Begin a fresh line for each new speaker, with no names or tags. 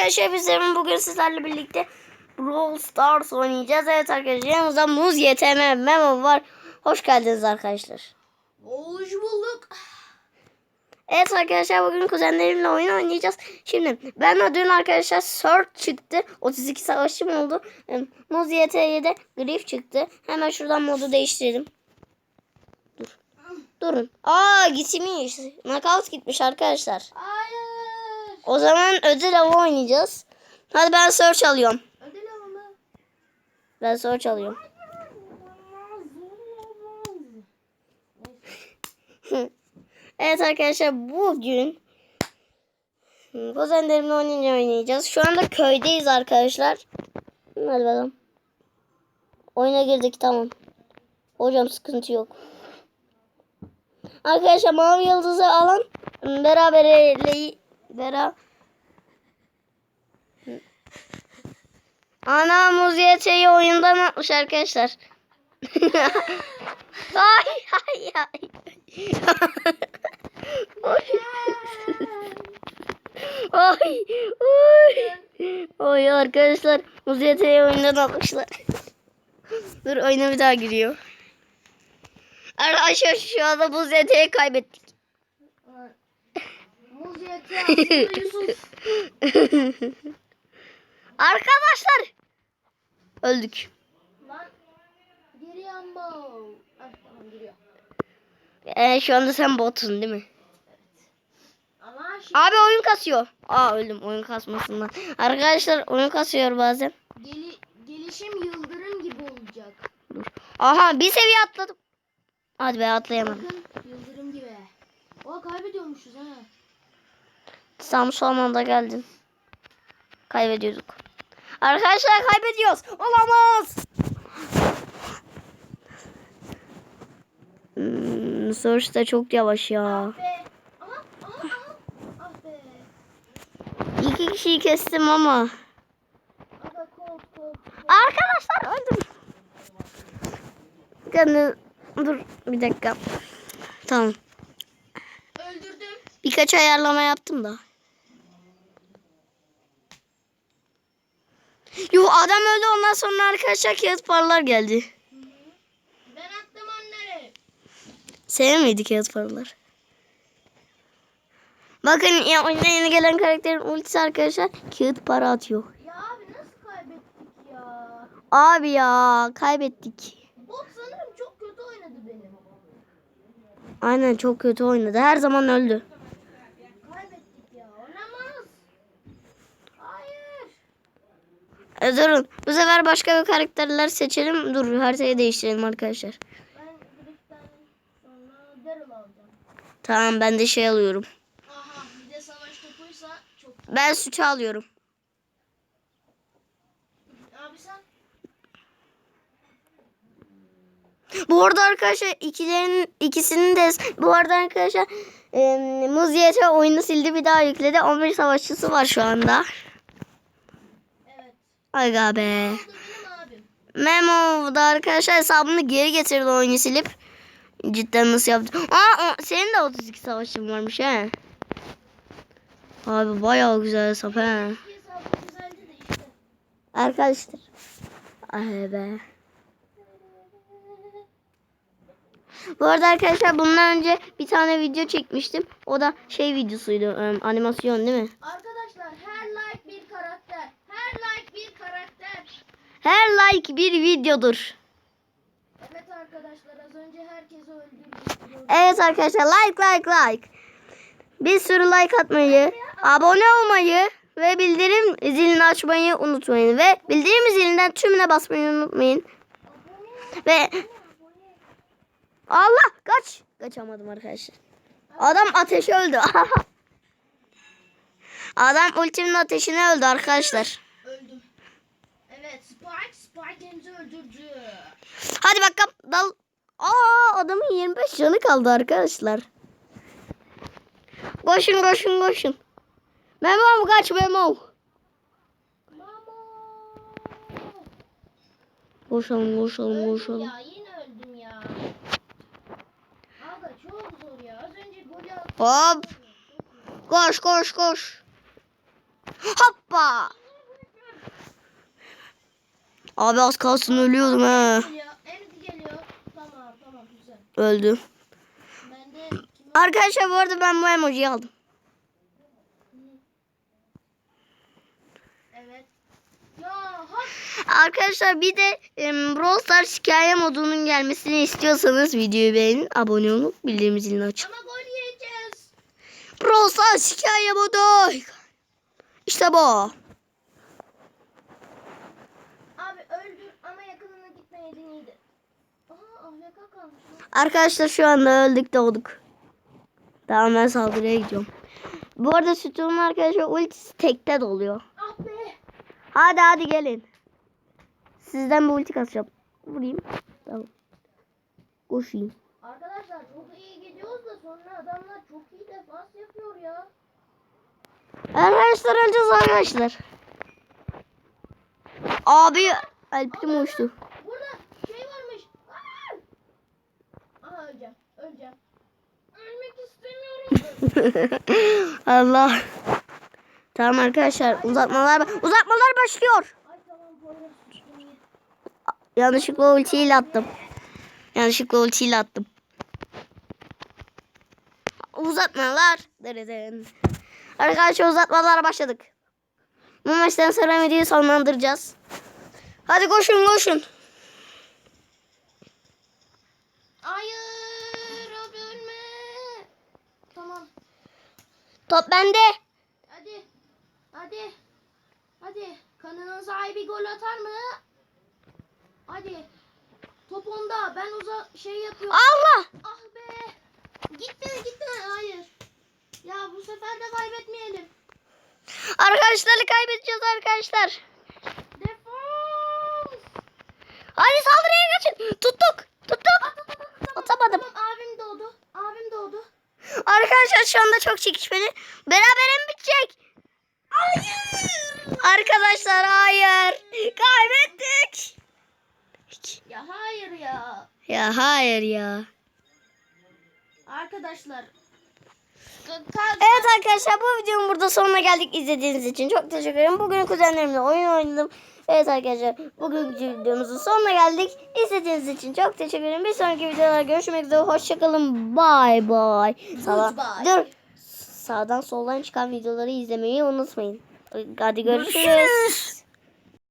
arkadaşlar bizlerin bugün sizlerle birlikte Brawl Stars oynayacağız. Evet arkadaşlar yanımızda Muz YTM Memo var. Hoş geldiniz arkadaşlar.
Hoş bulduk.
Evet arkadaşlar bugün kuzenlerimle oyun oynayacağız. Şimdi ben de dün arkadaşlar Search çıktı. 32 savaşçım oldu. Muz YT'ye Griff çıktı. Hemen şuradan modu değiştirelim. Dur. Durun. Aa gitmiş. Knockout gitmiş arkadaşlar.
Hayır.
O zaman ödül avı oynayacağız. Hadi ben search alıyorum.
Ödül.
Ben search alıyorum. evet arkadaşlar bugün kuzenlerimle oynayınca oynayacağız. Şu anda köydeyiz arkadaşlar. Hadi bakalım. Oyuna girdik tamam. Hocam sıkıntı yok. Arkadaşlar mavi yıldızı alan beraberliği beraber Ana muziyeti oyundan atmış arkadaşlar. ay ay ay. Oy. Oy. Oy. Oy arkadaşlar muziyeti oyundan atmışlar. Dur oyuna bir daha giriyor. Arkadaşlar şu anda muziyeti kaybettik. Arkadaşlar öldük.
Lan geri yanma. Ah tamam giriyor.
Ee, şu anda sen botsun değil mi?
Şimdi
Abi oyun kasıyor. Aa öldüm oyun kasmasından. Arkadaşlar oyun kasıyor bazen.
geli, gelişim yıldırım gibi olacak.
Aha bir seviye atladım. Hadi be atlayamadım.
Bakın yıldırım gibi. Oha kaybediyormuşuz ha.
Tam son anda geldin. Kaybediyorduk. Arkadaşlar kaybediyoruz. Olamaz. Hmm, Search da çok yavaş ya.
Ah. Ah be.
İki kişiyi kestim ama. Arkadaşlar öldüm. Yani, dur bir dakika. Tamam.
Öldürdüm.
Birkaç ayarlama yaptım da. Yo adam öldü ondan sonra arkadaşlar kağıt paralar geldi.
Ben attım onları.
Senin miydi kağıt paralar? Bakın ya oyuna yeni gelen karakterin ultisi arkadaşlar kağıt para atıyor.
Ya abi nasıl kaybettik ya?
Abi ya kaybettik.
Bot sanırım çok kötü oynadı benim.
Aynen çok kötü oynadı. Her zaman öldü.
Kaybettik ya. Oynamaz. Hayır.
E, durun. Bu sefer başka bir karakterler seçelim. Dur haritayı değiştirelim arkadaşlar. Tamam ben de şey alıyorum.
Aha bir de savaş topuysa çok.
Ben sütü alıyorum.
Abi sen
Bu arada arkadaşlar ikilerin ikisinin de bu arada arkadaşlar e, Muz YT oyunu sildi bir daha yükledi. 11 savaşçısı var şu anda. Aga be. Memo da arkadaşlar hesabını geri getirdi oyunu silip. Cidden nasıl yaptı? Aa senin de 32 savaşın varmış he. Abi bayağı güzel hesap he. Arkadaşlar. Ay be. Bu arada arkadaşlar bundan önce bir tane video çekmiştim. O da şey videosuydu. animasyon değil mi?
Arkadaşlar her like bir karakter. Her like bir karakter.
Her like bir videodur.
Evet arkadaşlar az önce herkes öldürdük.
Evet arkadaşlar like like like. Bir sürü like atmayı, abone olmayı ve bildirim zilini açmayı unutmayın. Ve bildirim zilinden tümüne basmayı unutmayın. Ve Allah kaç. Kaçamadım arkadaşlar. Adam ateşe öldü. Adam ultimin ateşine öldü arkadaşlar.
Emzi öldürdü.
Hadi bakalım dal. Aa adamın 25 canı kaldı arkadaşlar. Koşun koşun koşun. Memo kaç Memo. Koşalım koşalım
Öldüm
koşalım.
ya yine öldüm ya. Aga çok zor ya. Az önce golü attım.
Hop. Koş koş koş. Hoppa. Abi az kalsın ölüyordum ha.
Tamam.
Öldüm.
De
Arkadaşlar bu arada ben bu emojiyi aldım.
Evet. Ya hop.
Arkadaşlar bir de em, Brawl Stars hikaye modunun gelmesini istiyorsanız videoyu beğenin, abone olun, bildirim zilini açın.
Ama gol yiyeceğiz.
Brawl Stars hikaye modu. İşte bu.
Abi öldür ama iyiydi. Aha AFK kalmış.
Arkadaşlar şu anda öldük doğduk. Tamam ben saldırıya gidiyorum. Bu arada sütunun arkadaşlar ultisi tekte doluyor.
Ah be.
Hadi hadi gelin. Sizden bir ulti kasacağım. Vurayım. Tamam. Koşayım.
Arkadaşlar çok iyi gidiyoruz da sonra adamlar çok iyi defans yapıyor ya.
Arkadaşlar öleceğiz arkadaşlar. Abi Alp'im uçtu.
Burada şey varmış. Aa! Aha öleceğim. Öleceğim. Ölmek istemiyorum.
Allah. Tamam arkadaşlar uzatmalar uzatmalar başlıyor. Yanlışlıkla ultiyle attım. Yanlışlıkla ultiyle attım. Uzatmalar. Dırıdın. Arkadaşlar uzatmalara başladık. Bu maçtan sonra videoyu sonlandıracağız. Hadi koşun koşun.
Hayır abi ölme. Tamam.
Top bende.
Hadi. Hadi. Hadi. Kanının sahibi gol atar mı? Hadi. Top onda. Ben uza şey yapıyorum.
Allah.
Ah be. Gitme gitme. Hayır. Ya bu sefer de kaybetmeyelim.
Arkadaşlarla kaybedeceğiz arkadaşlar.
Defans.
Hadi saldırıya kaçın. Tuttuk. Arkadaşlar şu anda çok çekişmeli. Berabere mi bitecek?
Hayır.
Arkadaşlar hayır. Kaybettik.
Ya hayır ya.
Ya hayır ya.
Arkadaşlar.
Evet arkadaşlar bu videonun burada sonuna geldik izlediğiniz için. Çok teşekkür ederim. Bugün kuzenlerimle oyun oynadım. Evet arkadaşlar bugünkü videomuzun sonuna geldik. İzlediğiniz için çok teşekkür ederim. Bir sonraki videoda görüşmek üzere. Hoşçakalın. Bye bye. Sağdan, dur. Sağdan soldan çıkan videoları izlemeyi unutmayın. Hadi görüşürüz.